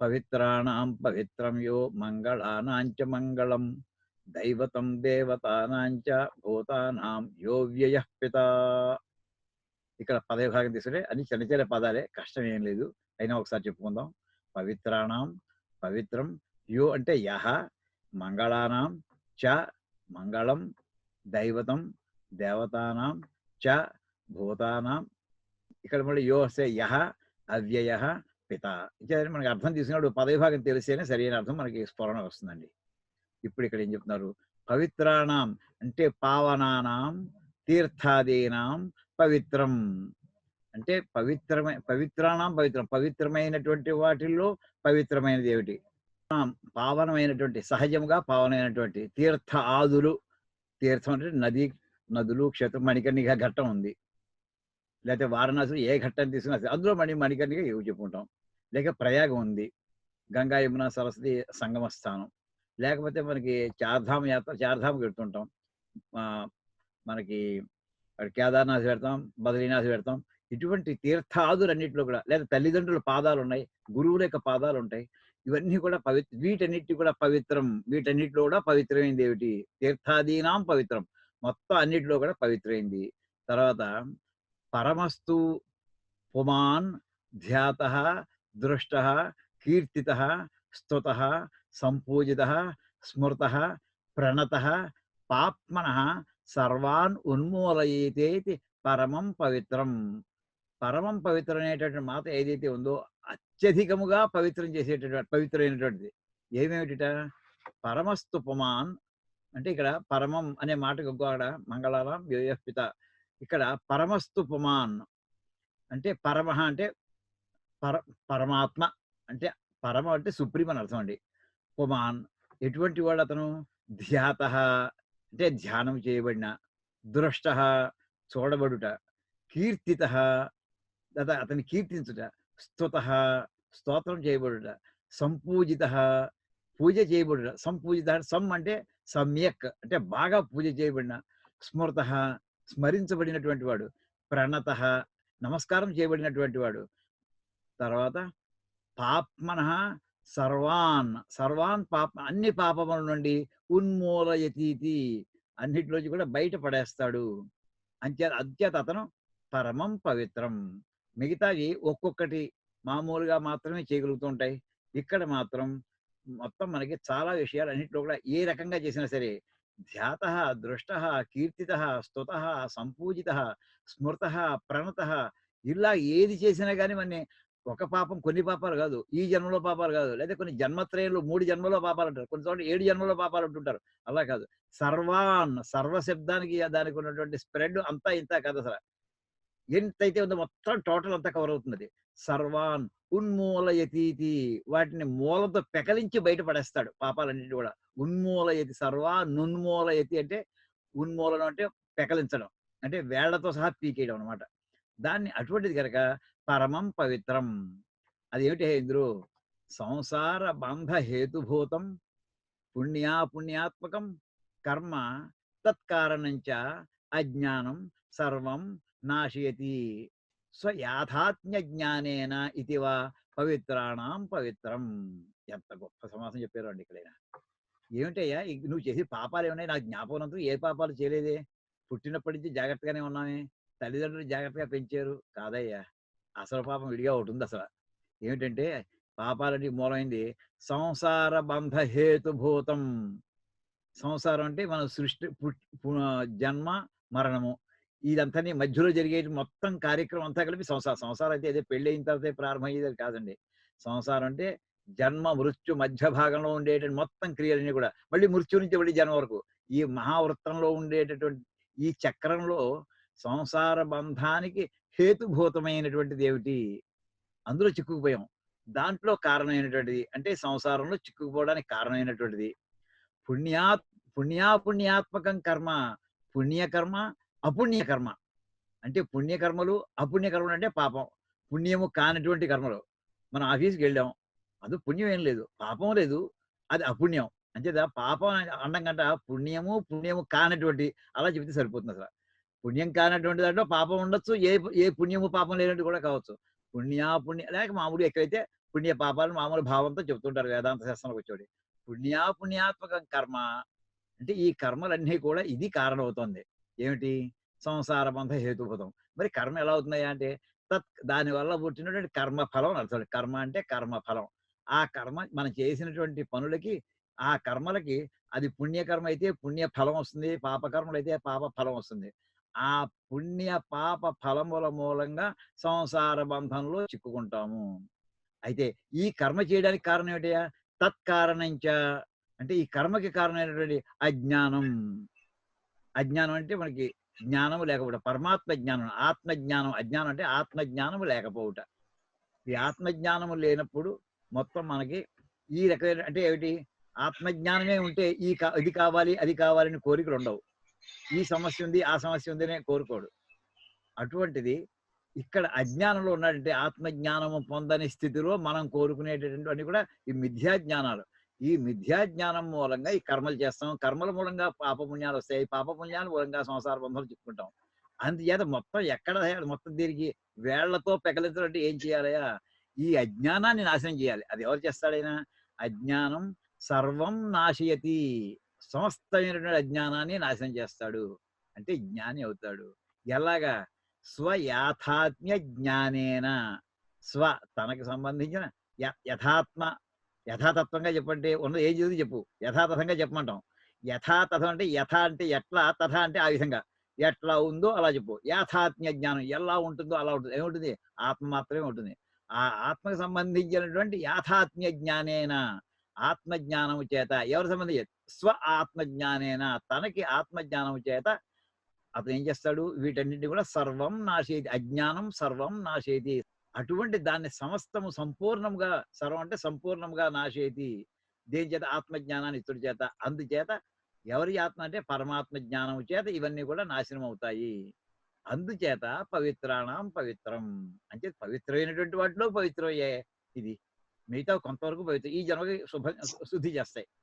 పవిత్రాణం పవిత్రం యో మంగళానాంచ మంగళం దైవతం దేవతానాంచ భూతానాం యో వ్యయ పిత. ఇక్కడ పదవిభాగం తీసుకుంటే అన్ని చిన్న చిన్న పదాలే కష్టం ఏం లేదు. అయినా ఒకసారి చెప్పుకుందాం. పవిత్రాణం పవిత్రం యో అంటే యహ మంగళానాం చ మంగళం దైవతం దేవతానాం చ భూతానాం. ఇక్కడ మళ్ళీ యో సే యహ అవ్యయ పిత. ఇచ్చేది మనకి అర్థం తీసుకున్నప్పుడు పదవిభాగం తెలిస్తేనే సరైన అర్థం మనకి స్ఫురణ వస్తుందండి. ఇప్పుడు ఇక్కడ ఏం చెప్తున్నారు? పవిత్రాణం అంటే పావనానాం తీర్థాదీనాం పవిత్రం. అంటే పవిత్రమే పవిత్రాణం పవిత్రం. పవిత్రమైనటువంటి వాటిల్లో పవిత్రమైనది ఏమిటి? పావనమైనటువంటి సహజముగా పావనమైనటువంటి తీర్థ ఆదులు. తీర్థం అంటే నది నదులు క్షేత్రం మణికర్ణిక ఘట్టం ఉంది. లేకపోతే వారణాసి ఏ ఘట్టం తీసుకున్నా అందులో మణి మణికర్ణిక ఇవి చెప్పుకుంటాం? లేక ప్రయాగం ఉంది. గంగా యమున సరస్వతి సంగమ స్థానం లేకపోతే మనకి చార్ధామ యాత్ర చార్ధామకి వెళ్తుంటాం ఆ, మనకి కేదార్నాథ్ పెడతాం బద్రీనాథ్ పెడతాం. ఇటువంటి తీర్థాదులన్నింటిలో కూడా లేదా తల్లిదండ్రుల పాదాలు ఉన్నాయి గురువుల యొక్క పాదాలు ఉంటాయి ఇవన్నీ కూడా పవిత్ర వీటన్నిటి కూడా పవిత్రం. వీటన్నిటిలో కూడా పవిత్రమైంది ఏమిటి? తీర్థాదీనాం పవిత్రం. మొత్తం అన్నిటిలో కూడా పవిత్రమైంది. తర్వాత పరమస్తు పుమాన్ ధ్యాత దృష్ట కీర్తిత స్తుత సంపూజిత స్మృత ప్రణత పాప్మన సర్వాన్ ఉన్మూలయేతేతి పరమం పవిత్రం. పరమం పవిత్రం అనేటటువంటి మాట ఏదైతే ఉందో అత్యధికముగా పవిత్రం చేసేటటువంటి పవిత్రమైనటువంటిది. ఏమేమిటిట? పరమస్తుపమాన్ అంటే ఇక్కడ పరమం అనే మాటకు అక్కడ మంగళారాం యోయపిత ఇక్కడ పరమస్తుపమాన్ అంటే పరమ అంటే పర పరమాత్మ అంటే పరమ అంటే సుప్రీం అని అర్థం అండి. పుమాన్ ఎటువంటి వాడు అతను? ధ్యాత అంటే ధ్యానం చేయబడిన దృష్ట చూడబడుట కీర్తిత అతని కీర్తించుట స్తుత స్తోత్రం చేయబడుట సంపూజిత పూజ చేయబడుట. సంపూజిత సం అంటే సమ్యక్ అంటే బాగా పూజ చేయబడిన స్మృత స్మరించబడినటువంటి వాడు ప్రణత నమస్కారం చేయబడినటువంటి వాడు తర్వాత పాప్మన సర్వాన్. సర్వాన్ పాప అన్ని పాపముల నుండి ఉన్మూలయతీతి. అన్నిటిలోంచి కూడా బయట పడేస్తాడు అంచే అత్యత అతను పరమం పవిత్రం. మిగతావి ఒక్కొక్కటి మామూలుగా మాత్రమే చేయగలుగుతూ ఉంటాయి ఇక్కడ మాత్రం మొత్తం మనకి చాలా విషయాలు అన్నింటిలో కూడా ఏ రకంగా చేసినా సరే ధ్యాత దృష్ట కీర్తిత స్తుత సంపూజిత స్మృత ప్రణత ఇలా ఏది చేసినా కానీ మన ఒక పాపం కొన్ని పాపాలు కాదు ఈ జన్మలో పాపాలు కాదు. లేదా కొన్ని జన్మత్రయంలో మూడు జన్మలో పాపాలు అంటారు. కొన్ని చోట్ల ఏడు జన్మలో పాపాలు అంటుంటారు. అలా కాదు. సర్వాన్ సర్వ శబ్దానికి దానికి ఉన్నటువంటి స్ప్రెడ్ అంతా ఇంత కాదు అసలు. ఎంతైతే ఉందో మొత్తం టోటల్ అంతా కవర్ అవుతుంది సర్వాన్ ఉన్మూలయతీతి. వాటిని మూలతో పెకలించి బయటపడేస్తాడు పాపాలన్నింటి కూడా. ఉన్మూలయతి సర్వా నున్మూలయతి అంటే ఉన్మూలనం అంటే పెకలించడం. అంటే వేళ్ళతో సహా పీకేయడం అనమాట దాన్ని అటువంటిది కనుక పరమం పవిత్రం. అదేమిటి ఇంద్రు సంసార బంధ హేతుభూతం పుణ్యాపుణ్యాత్మకం కర్మ తత్కారణంచ అజ్ఞానం సర్వం నాశయతి. స్వయాథాత్మ్య జ్ఞానేన ఇతివా పవిత్రాణం పవిత్రం. ఎంత గొప్ప సమాసం చెప్పారు అండి ఇక్కడైనా. ఏమిటయ్యా? నువ్వు చేసే పాపాలు ఏమన్నాయి నాకు జ్ఞాపకం ఏ పాపాలు చేయలేదే? పుట్టినప్పటి నుంచి జాగ్రత్తగానే ఉన్నామే. తల్లిదండ్రులు జాగ్రత్తగా పెంచారు. కాదయ్యా. అసలు పాపం విడిగా ఒకటి ఉంది అసలు. ఏమిటంటే పాపాలకి మూలమైంది సంసార బంధ హేతుభూతం సంసారం అంటే మన సృష్టి జన్మ మరణము. ఇదంతా మధ్యలో జరిగే మొత్తం కార్యక్రమం అంతా కలిపి సంసారం సంసారం అయితే అదే పెళ్ళి అయిన తర్వాత ప్రారంభమయ్యేది కాదండి. సంసారం అంటే జన్మ మృత్యు మధ్య భాగంలో ఉండేటువంటి మొత్తం క్రియలన్నీ కూడా. మళ్ళీ మృత్యు నుంచి మళ్ళీ జన్మ వరకు. ఈ మహావృత్తంలో ఉండేటటువంటి ఈ చక్రంలో సంసార బంధానికి హేతుభూతమైనటువంటిది ఏమిటి అందులో చిక్కుకుపోయాం. దాంట్లో కారణమైనటువంటిది అంటే సంసారంలో చిక్కుకుపోవడానికి కారణమైనటువంటిది. పుణ్యా పుణ్యాపుణ్యాత్మకం కర్మ పుణ్యకర్మ అపుణ్యకర్మ. అంటే పుణ్యకర్మలు అపుణ్యకర్మలు అంటే పాపం. పుణ్యము కానటువంటి కర్మలు. మనం ఆఫీస్కి వెళ్ళాం. అది పుణ్యం ఏం లేదు. పాపం లేదు. అది అపుణ్యం. అంతేదా? పాపం అనడం కంట పుణ్యము పుణ్యము కానటువంటి అలా చెబితే సరిపోతుంది అసలు. పుణ్యం కానటువంటి దాంట్లో పాపం ఉండొచ్చు ఏ ఏ పుణ్యము పాపం లేనట్టు కూడా కావచ్చు. పుణ్యాపుణ్య లేక మామూలు ఎక్కడైతే పుణ్య పాపాలు మామూలు భావంతో చెప్తుంటారు వేదాంత శాస్త్రంలోకి వచ్చేవాడి పుణ్య పుణ్యాత్మక కర్మ అంటే ఈ కర్మలన్నీ కూడా ఇది కారణమవుతుంది. ఏమిటి? సంసార బంధ హేతుభూతం మరి కర్మ ఎలా అవుతున్నాయా అంటే తత్ దాని వల్ల పుట్టినటువంటి కర్మ ఫలం అర్థం. కర్మ అంటే కర్మ ఫలం. ఆ కర్మ మనం చేసినటువంటి పనులకి ఆ కర్మలకి అది పుణ్యకర్మ అయితే పుణ్య ఫలం వస్తుంది పాపకర్మలు అయితే పాప ఫలం వస్తుంది. ఆ పుణ్య పాప ఫలముల మూలంగా సంసార బంధంలో చిక్కుకుంటాము. అయితే ఈ కర్మ చేయడానికి కారణం ఏమిటయా తత్కారణంచ అంటే ఈ కర్మకి కారణమైనటువంటి అజ్ఞానం. అజ్ఞానం అంటే మనకి జ్ఞానం లేకపోవడం పరమాత్మ జ్ఞానం ఆత్మజ్ఞానం. అజ్ఞానం అంటే ఆత్మజ్ఞానం లేకపోవట. లేకపోవుట ఈ ఆత్మజ్ఞానము లేనప్పుడు మొత్తం మనకి ఈ రకమైన అంటే ఏమిటి? ఆత్మజ్ఞానమే ఉంటే ఈ కా- ఇది కావాలి అది కావాలని కోరికలు ఉండవు ఈ సమస్య ఉంది ఆ సమస్య ఉంది అనే కోరుకోడు. అటువంటిది ఇక్కడ అజ్ఞానంలో ఉన్నాడంటే ఆత్మజ్ఞానము పొందని స్థితిలో మనం కోరుకునేటటువంటి కూడా ఈ మిథ్యా జ్ఞానాలు ఈ మిథ్యా జ్ఞానం మూలంగా ఈ కర్మలు చేస్తాం. కర్మల మూలంగా పాపపుణ్యాలు వస్తాయి. పాపపుణ్యాల మూలంగా సంసార బంధాలు చెప్పుకుంటాం. అందుచేత మొత్తం ఎక్కడ మొత్తం తిరిగి వేళ్ళతో పెకలించాలంటే ఏం చేయాలయా ఈ అజ్ఞానాన్ని నాశనం చేయాలి. అది ఎవరు చేస్తాడైనా? అజ్ఞానం సర్వం నాశయతి. సమస్తమైనటువంటి అజ్ఞానాన్ని నాశనం చేస్తాడు. అంటే జ్ఞాని అవుతాడు. ఎలాగా? స్వయాథాత్మ్య జ్ఞానేన. స్వ తనకు సంబంధించిన య- యథాత్మ యథాతత్వంగా చెప్పంటే ఉన్నది ఏం చదివి చెప్పు. యథాతథంగా చెప్పమంటాం. యథాతథం అంటే యథ అంటే ఎట్లా తథ అంటే ఆ విధంగా. ఎట్లా ఉందో అలా చెప్పు. యథాత్మ్య జ్ఞానం ఎలా ఉంటుందో అలా ఉంటుంది. ఏముంటుంది? ఆత్మ మాత్రమే ఉంటుంది. ఆ ఆత్మకు సంబంధించినటువంటి యాథాత్మ్య జ్ఞానేన. ఆత్మజ్ఞానము చేత ఎవరి సంబంధించి స్వ ఆత్మ జ్ఞానేన తనకి ఆత్మజ్ఞానం చేత అతను ఏం చేస్తాడు? వీటన్నిటిని కూడా సర్వం నాశేది అజ్ఞానం సర్వం నాశేది అటువంటి దాన్ని సమస్తము సంపూర్ణంగా సర్వం అంటే సంపూర్ణంగా నాశేది దేని చేత? ఆత్మజ్ఞానాన్ని ఇతడు చేత. అందుచేత ఎవరి ఆత్మ అంటే పరమాత్మ జ్ఞానము చేత ఇవన్నీ కూడా నాశనం అవుతాయి అందుచేత పవిత్రాణం పవిత్రం. అంటే పవిత్రమైనటువంటి వాటిలో పవిత్రమయ్యే ఇది. మిగతా కొంతవరకు పవిత్ర ఈ జన్మకి శుభ శుద్ధి చేస్తాయి.